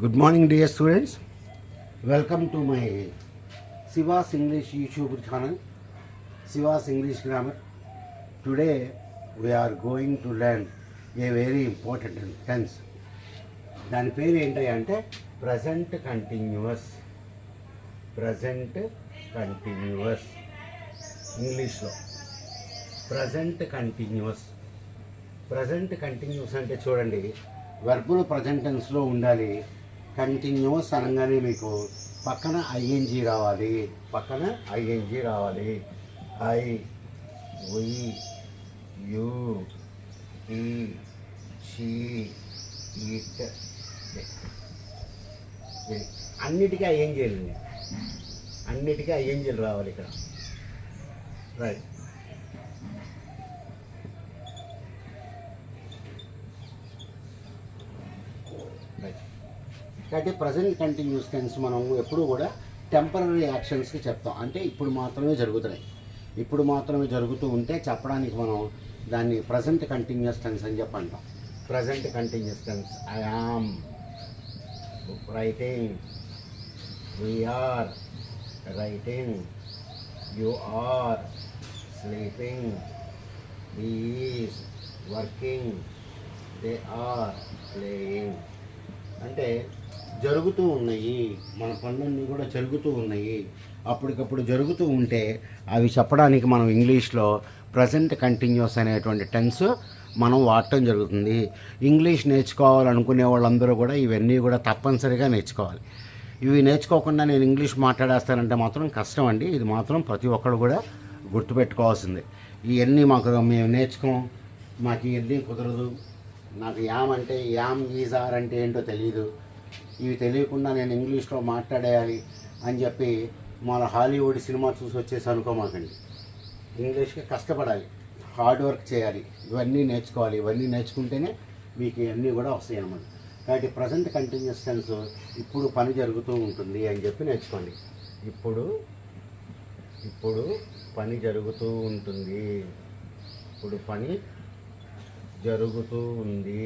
Good morning dear students welcome to my Shivas English YouTube channel Shivas English grammar today we are going to learn a very important tense దాని పేరు ఏంటి అంటే present continuous present continuous ఇంగ్లీష్లో present continuous present continuous అంటే చూడండి వర్బులు ప్రజెంటెన్స్లో ఉండాలి. Continuous అనగానే మీకు పక్కన ఐఎన్జీ రావాలి. పక్కన ఐఎన్జీ రావాలి. I we you he she it అన్నిటికీ ఐఎన్జీలు అన్నిటికీ ఐఎన్జీలు రావాలి ఇక్కడ. రైట్. అయితే ప్రజెంట్ కంటిన్యూస్ టెన్స్ మనం ఎప్పుడు కూడా టెంపరీ యాక్షన్స్కి చెప్తాం. అంటే ఇప్పుడు మాత్రమే జరుగుతున్నాయి. ఇప్పుడు మాత్రమే జరుగుతూ ఉంటే చెప్పడానికి మనం దాన్ని ప్రజెంట్ కంటిన్యూస్ టెన్స్ అని చెప్పి అంటాం present continuous tense I am writing we're writing you are sleeping is working they are playing అంటే జరుగుతూ ఉన్నాయి మన పనులన్నీ కూడా జరుగుతూ ఉన్నాయి. అప్పటికప్పుడు జరుగుతూ ఉంటే అవి చెప్పడానికి మనం ఇంగ్లీష్లో ప్రజెంట్ కంటిన్యూస్ అనేటువంటి టెన్స్ మనం వాడటం జరుగుతుంది. ఇంగ్లీష్ నేర్చుకోవాలనుకునే వాళ్ళందరూ కూడా ఇవన్నీ కూడా తప్పనిసరిగా నేర్చుకోవాలి. ఇవి నేర్చుకోకుండా నేను ఇంగ్లీష్ మాట్లాడేస్తానంటే మాత్రం కష్టం అండి. ఇది మాత్రం ప్రతి ఒక్కరు కూడా గుర్తుపెట్టుకోవాల్సిందే. ఇవన్నీ మాకు మేము నేర్చుకోం. మాకు ఇవన్నీ కుదరదు. నాకు యామ్ అంటే యామ్ ఈజార్ అంటే ఏంటో తెలియదు ఇవి తెలియకుండా నేను ఇంగ్లీష్లో మాట్లాడేయాలి అని చెప్పి మన హాలీవుడ్ సినిమా చూసి వచ్చేసి అనుకోమాకండి. ఇంగ్లీష్కి కష్టపడాలి హార్డ్ వర్క్ చేయాలి ఇవన్నీ నేర్చుకోవాలి. ఇవన్నీ నేర్చుకుంటేనే మీకు ఇవన్నీ కూడా వస్తాయి అన్నమాట. కాబట్టి ప్రజెంట్ కంటిన్యూస్ టెన్స్ ఇప్పుడు పని జరుగుతూ ఉంటుంది అని చెప్పి నేర్చుకోండి. ఇప్పుడు ఇప్పుడు పని జరుగుతూ ఉంటుంది. ఇప్పుడు పని జరుగుతూ ఉంది.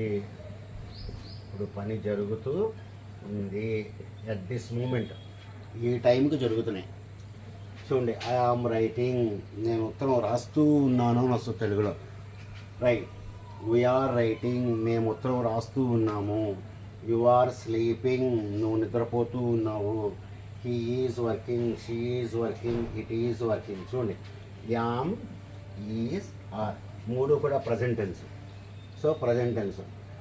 ఇప్పుడు పని జరుగుతూ ఉంది అట్ దిస్ మూమెంట్ ఈ టైంకి జరుగుతున్నాయి. చూడండి ఐ ఆమ్ రైటింగ్ నేను ఉత్తరం రాస్తూ ఉన్నాను అని వస్తుంది తెలుగులో. రైట్ వీఆర్ రైటింగ్ మేము ఉత్తరం రాస్తూ ఉన్నాము. యు ఆర్ స్లీపింగ్ నువ్వు నిద్రపోతూ ఉన్నావు. He is working she is working it is working చూడండి యామ్ ఈజ్ ఆర్ మూడు కూడా present tense so present tense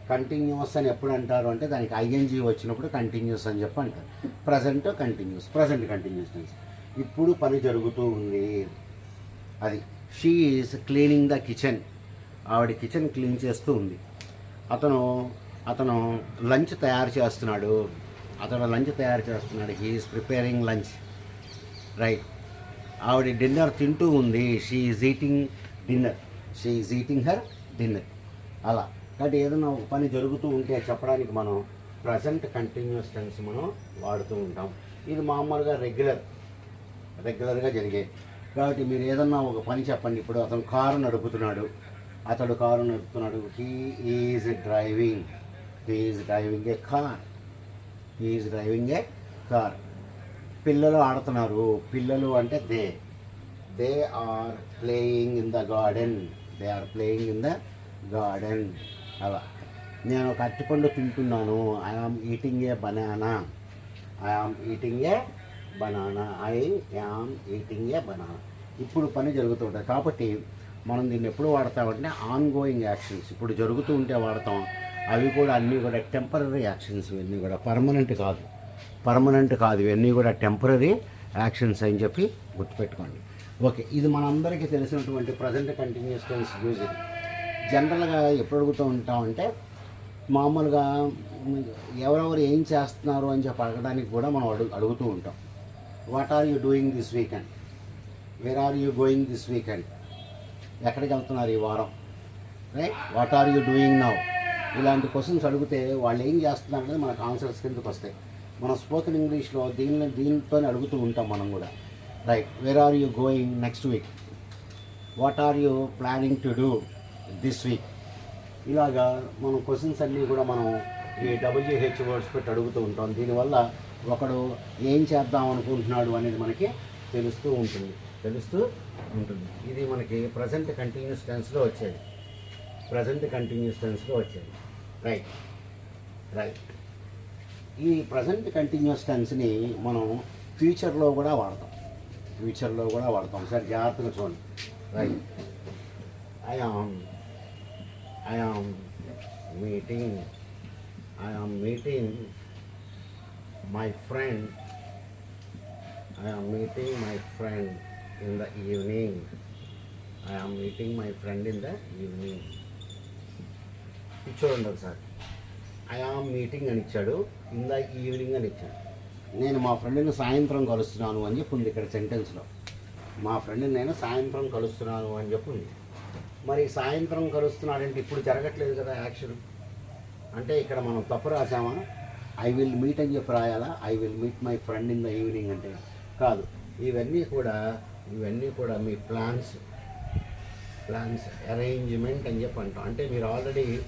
continuous అని ఎప్పుడు అంటారు అంటే దానికి ఐఎన్జీ వచ్చినప్పుడు కంటిన్యూస్ అని చెప్పి అంటారు. Present continuous present continuous tense ఇప్పుడు పని జరుగుతూ ఉంది. అది. She is cleaning the kitchen ఆవిడ కిచెన్ క్లీన్ చేస్తూ ఉంది. అతను అతను లంచ్ తయారు చేస్తున్నాడు. అతను లంచ్ తయారు చేస్తున్నాడు. హీఈస్ ప్రిపేరింగ్ లంచ్ రైట్ ఆవిడ డిన్నర్ తింటూ ఉంది. She is eating dinner she is eating her dinner అలా. కాబట్టి ఏదైనా ఒక పని జరుగుతూ ఉంటే చెప్పడానికి మనం ప్రజెంట్ కంటిన్యూస్ టెన్స్ మనం వాడుతూ ఉంటాం. ఇది మామూలుగా రెగ్యులర్ రెగ్యులర్గా జరిగేది కాబట్టి మీరు ఏదన్నా ఒక పని చెప్పండి. ఇప్పుడు అతను కారు నడుపుతున్నాడు. అతడు కారు నడుపుతున్నాడు. He is driving he's driving a car he's driving a car పిల్లలు ఆడుతున్నారు. పిల్లలు అంటే they they are playing in the garden they are playing in the garden. అలా. నేను ఒక అరటిపండు తింటున్నాను I eating a banana I eating a banana I am eating a banana ఇప్పుడు పని జరుగుతుంటుంది కాబట్టి మనం దీన్ని ఎప్పుడు వాడతామంటే ఆన్ గోయింగ్ యాక్షన్స్ ఇప్పుడు జరుగుతూ ఉంటే వాడతాం. అవి కూడా అన్నీ కూడా టెంపరీ యాక్షన్స్ ఇవన్నీ కూడా పర్మనెంట్ కాదు. పర్మనెంట్ కాదు. ఇవన్నీ కూడా టెంపరీ యాక్షన్స్ అని చెప్పి గుర్తుపెట్టుకోండి. ఓకే. ఇది మనందరికీ తెలిసినటువంటి ప్రజెంట్ కంటిన్యూస్ టెన్స్ యూజ్ ఇది. జనరల్గా ఎప్పుడు అడుగుతూ ఉంటామంటే మామూలుగా ఎవరెవరు ఏం చేస్తున్నారు అని చెప్పి అడగడానికి కూడా మనం అడుగు అడుగుతూ ఉంటాం. What are you doing this weekend where are you going this weekend ఎక్కడికి వెళ్తున్నారు ఈ వారం? Right what are you doing now ఇలాంటి క్వశ్చన్స్ అడిగితే వాళ్ళు ఏం చేస్తున్నారు అనేది మనకు ఆన్సర్స్ కిందకి వస్తాయి. మన స్పోకెన్ ఇంగ్లీష్లో దీని దీనితో అడుగుతూ ఉంటాం మనం కూడా. Right where are you going next week what are you planning to do this week ఇలాగా మనం క్వశ్చన్స్ అన్నీ కూడా మనం ఈ డబ్ల్యూహెచ్ వర్డ్స్ పెట్టి అడుగుతూ ఉంటాం. దీనివల్ల ఒకడు ఏం చేద్దాం అనుకుంటున్నాడు అనేది మనకి తెలుస్తూ ఉంటుంది. తెలుస్తూ ఉంటుంది. ఇది మనకి ప్రజెంట్ కంటిన్యూస్ టెన్స్లో వచ్చేది. ప్రజెంట్ కంటిన్యూస్ టెన్స్లో వచ్చేది. రైట్ రైట్ ఈ ప్రజెంట్ కంటిన్యూస్ టెన్స్ని మనం ఫ్యూచర్లో కూడా వాడతాం. ఫ్యూచర్లో కూడా వాడతాం. సార్ జాగ్రత్తగా చూడండి. Right I I am meeting I am meeting my friend I am meeting my friend in the evening I am meeting my friend in the evening చూడండి ఒకసారి ఐ ఆమ్ మీటింగ్ అని ఇచ్చాడు ఇన్ ద ఈవినింగ్ అని ఇచ్చాడు. నేను మా ఫ్రెండ్ని సాయంత్రం కలుస్తున్నాను అని చెప్పింది ఇక్కడ సెంటెన్స్లో మా ఫ్రెండ్ని నేను సాయంత్రం కలుస్తున్నాను అని చెప్పింది మరి సాయంత్రం కలుస్తున్నాడంటే ఇప్పుడు జరగట్లేదు కదా యాక్షన్? అంటే ఇక్కడ మనం తప్పు రాసామా ఐ విల్ మీట్ అని చెప్పి రాయాలా? I will meet my friend in the evening అంటే కాదు. ఇవన్నీ కూడా ఇవన్నీ కూడా మీ ప్లాన్స్ ప్లాన్స్ అరేంజ్మెంట్ అని చెప్పి అంటాం. అంటే మీరు ఆల్రెడీ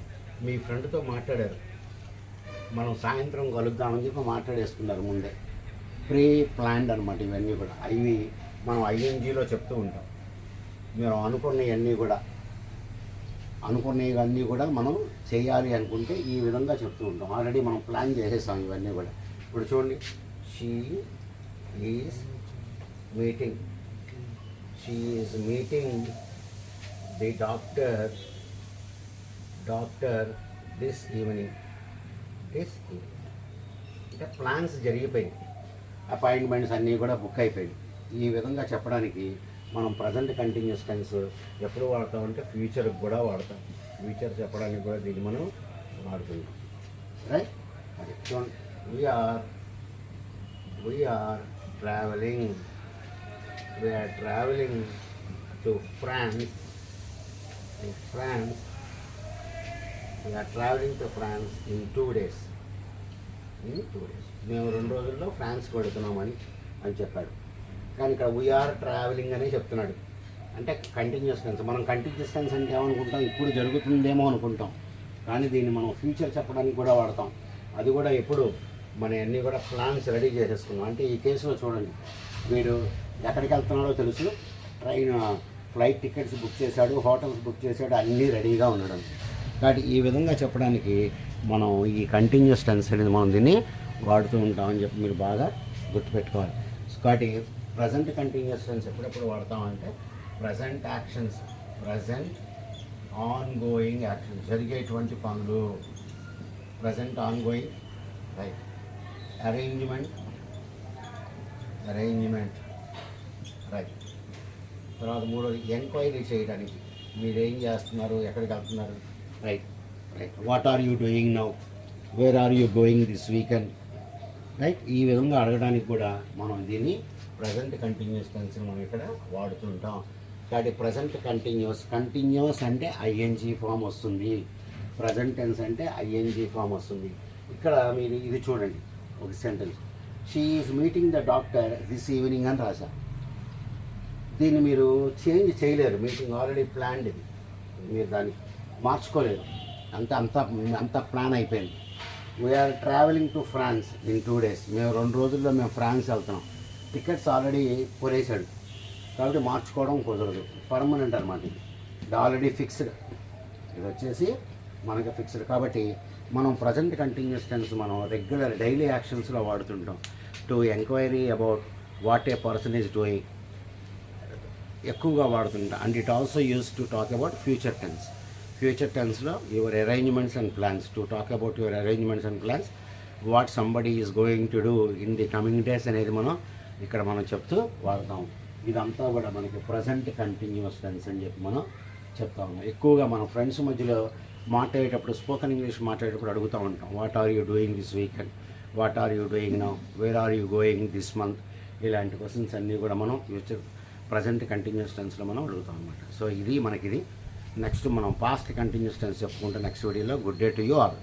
మీ ఫ్రెండ్తో మాట్లాడారు. మనం సాయంత్రం కలుద్దామని చెప్పి మాట్లాడేసుకున్నారు ముందే. ప్రీ ప్లాన్డ్ అనమాట ఇవన్నీ కూడా. అవి మనం ఐఎన్జీలో చెప్తూ ఉంటాం. మీరు అనుకున్నవన్నీ కూడా. అనుకునేవన్నీ కూడా మనం చేయాలి అనుకుంటే ఈ విధంగా చెప్తూ ఉంటాం. ఆల్రెడీ మనం ప్లాన్ చేసేసాం ఇవన్నీ కూడా. ఇప్పుడు చూడండి. She is meeting she is meeting the doctor doctor this evening this evening అంటే ప్లాన్స్ జరిగిపోయింది. అపాయింట్మెంట్స్ అన్నీ కూడా బుక్ అయిపోయాయి ఈ విధంగా చెప్పడానికి మనం ప్రజెంట్ కంటిన్యూస్ టెన్స్ ఎప్పుడు వాడతామంటే ఫ్యూచర్కి కూడా వాడతాం. ఫ్యూచర్ చెప్పడానికి కూడా దీన్ని మనం వాడుతున్నాం. రైట్ అది చూడండి we're we're travelling we're travelling to France to France we're travelling to France in two days in two days మేము రెండు రోజుల్లో ఫ్రాన్స్ పెడుతున్నామని అని చెప్పాడు. కానీ ఇక్కడ వీఆర్ ట్రావెలింగ్ అనే చెప్తున్నాడు. అంటే కంటిన్యూస్ టెన్స్ మనం కంటిన్యూస్ టెన్స్ అంటే ఏమనుకుంటాం? ఇప్పుడు జరుగుతుందేమో అనుకుంటాం. కానీ దీన్ని మనం ఫ్యూచర్ చెప్పడానికి కూడా వాడతాం. అది కూడా ఎప్పుడు మన అన్నీ కూడా ప్లాన్స్ రెడీ చేసేసుకున్నాం అంటే ఈ కేసులో చూడండి. వీడు ఎక్కడికి వెళ్తున్నాడో తెలుసు. ట్రైన్ ఫ్లైట్ టికెట్స్ బుక్ చేశాడు హోటల్స్ బుక్ చేశాడు అన్నీ రెడీగా ఉన్నాడు కాబట్టి ఈ విధంగా చెప్పడానికి మనం ఈ కంటిన్యూస్ టెన్స్ అనేది మనం దీన్ని వాడుతూ ఉంటామని చెప్పి మీరు బాగా గుర్తుపెట్టుకోవాలి. కాబట్టి ప్రజెంట్ కంటిన్యూస్ టెన్స్ ఎప్పుడెప్పుడు వాడతామంటే present actions present ongoing actions జరిగేటువంటి పనులు. Present ongoing right arrangement arrangement right తర్వాత మూడోది ఎంక్వైరీ చేయడానికి. మీరు ఏం చేస్తున్నారు? ఎక్కడికి వెళ్తున్నారు? Right right what are you doing now where are you going this weekend right ఈ విధంగా అడగడానికి కూడా మనం దీన్ని ప్రజెంట్ కంటిన్యూస్ టెన్స్ మనం ఇక్కడ వాడుతుంటాం. కాబట్టి ప్రజెంట్ కంటిన్యూస్ కంటిన్యూస్ అంటే ఐఎన్జీ ఫామ్ వస్తుంది. ప్రజెంట్ టెన్స్ అంటే ఐఎన్జీ ఫామ్ వస్తుంది. ఇక్కడ మీరు ఇది చూడండి ఒక sentence she is meeting the doctor this evening అని రాశా దీన్ని మీరు చేంజ్ చేయలేరు. మీటింగ్ ఆల్రెడీ ప్లాన్డ్ ఇది. మీరు దాన్ని మార్చుకోలేరు. అంత అంత అంత ప్లాన్ అయిపోయింది. We're travelling to France in two days మేము రెండు రోజుల్లో మేము ఫ్రాన్స్ వెళ్తున్నాం. టికెట్స్ ఆల్రెడీ కొనేసాడు కాబట్టి మార్చుకోవడం కుదరదు. పర్మనెంట్ అనమాట ఇది. ఇది ఆల్రెడీ ఫిక్స్డ్ ఇది వచ్చేసి మనకి ఫిక్స్డ్ కాబట్టి మనం ప్రజెంట్ కంటిన్యూస్ టెన్స్ మనం రెగ్యులర్ డైలీ యాక్షన్స్లో వాడుతుంటాం. To enquiry about what a person is doing ఎక్కువగా వాడుతుంటాం. And it also use to talk about future tense future టెన్స్లో your arrangements and plans to talk about your arrangements and plans what somebody is going to do in the coming days అనేది మనం ఇక్కడ మనం చెప్తూ వాడతాం. ఇదంతా కూడా మనకి present continuous tense అని చెప్పి మనం చెప్తా ఉన్నాం. ఎక్కువగా మన ఫ్రెండ్స్ మధ్యలో మాట్లాడేటప్పుడు స్పోకెన్ ఇంగ్లీష్ మాట్లాడేటప్పుడు అడుగుతూ ఉంటాం. What are you doing this weekend what are you doing now where are you going this month ఇలాంటి క్వశ్చన్స్ అన్నీ కూడా మనం ఫ్యూచర్ ప్రజెంట్ కంటిన్యూస్ టెన్స్లో మనం అడుగుతాం అనమాట సో ఇది మనకిది. నెక్స్ట్ మనం పాస్ట్ కంటిన్యూస్ టెన్స్ చెప్పుకుంటే నెక్స్ట్ వీడియోలో good day to you all